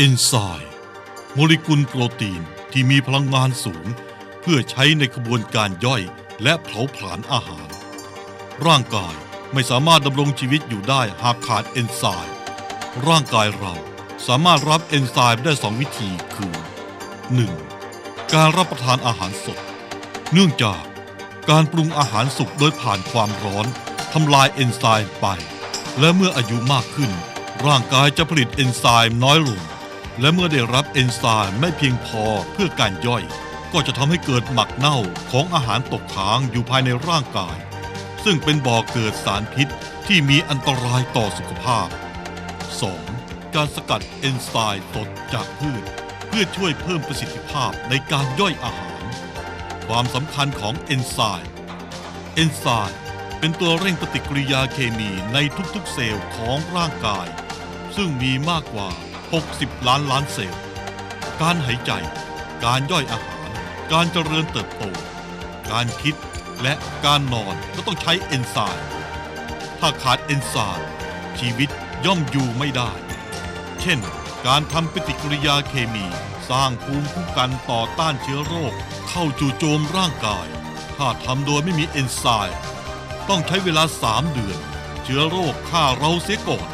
เอนไซม์โมเลกุลโปรตีนที่มีพลังงานสูง เพื่อใช้ในกระบวนการย่อยและเผาผลาญอาหาร ร่างกายไม่สามารถดำรงชีวิตอยู่ได้หากขาดเอนไซม์ร่างกายเราสามารถรับเอนไซม์ได้สองวิธีคือ 1. การรับประทานอาหารสด เนื่องจากการปรุงอาหารสุกโดยผ่านความร้อนทำลายเอนไซม์ไป และเมื่ออายุมากขึ้น ร่างกายจะผลิตเอนไซม์น้อยลง และเมื่อได้รับเอนไซม์ไม่เพียงพอเพื่อการย่อย ก็จะทำให้เกิดหมักเน่าของอาหารตกค้างอยู่ภายในร่างกาย ซึ่งเป็นบ่อเกิดสารพิษที่มีอันตรายต่อสุขภาพ 2. การสกัดเอนไซม์สดจากพืช เพื่อช่วยเพิ่มประสิทธิภาพในการย่อยอาหาร ความสำคัญของเอนไซม์เอนไซม์เป็นตัวเร่งปฏิกิริยาเคมีในทุกๆเซลล์ของร่างกาย ซึ่งมีมากกว่า 60 ล้านล้านเซลล์ การหายใจ การย่อยอาหาร การเจริญเติบโต การคิดและการนอนก็ต้องใช้เอนไซม์ถ้าขาดเอนไซม์ชีวิตย่อมอยู่ไม่ได้ เช่น การทำปฏิกิริยาเคมี สร้างภูมิคุ้มกันต่อต้านเชื้อโรค เข้าจู่โจมร่างกาย ถ้าทำโดยไม่มีเอนไซม์ต้องใช้เวลา 3 เดือน เชื้อโรคฆ่าเราเสียก่อน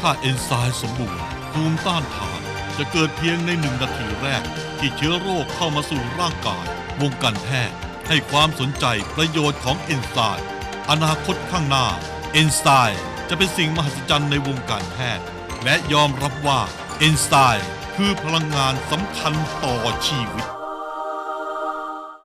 ถ้าเอนไซม์สมบูรณ์ ภูมิต้านทาน จะเกิดเพียงในหนึ่งนาทีแรก ที่เชื้อโรคเข้ามาสู่ร่างกาย วงการแพทย์ให้ความสนใจประโยชน์ของเอนไซม์อนาคตข้างหน้า เอนไซม์จะเป็นสิ่งมหัศจรรย์ในวงการแพทย์ และยอมรับว่าเอนไซม์คือพลังงานสำคัญต่อชีวิต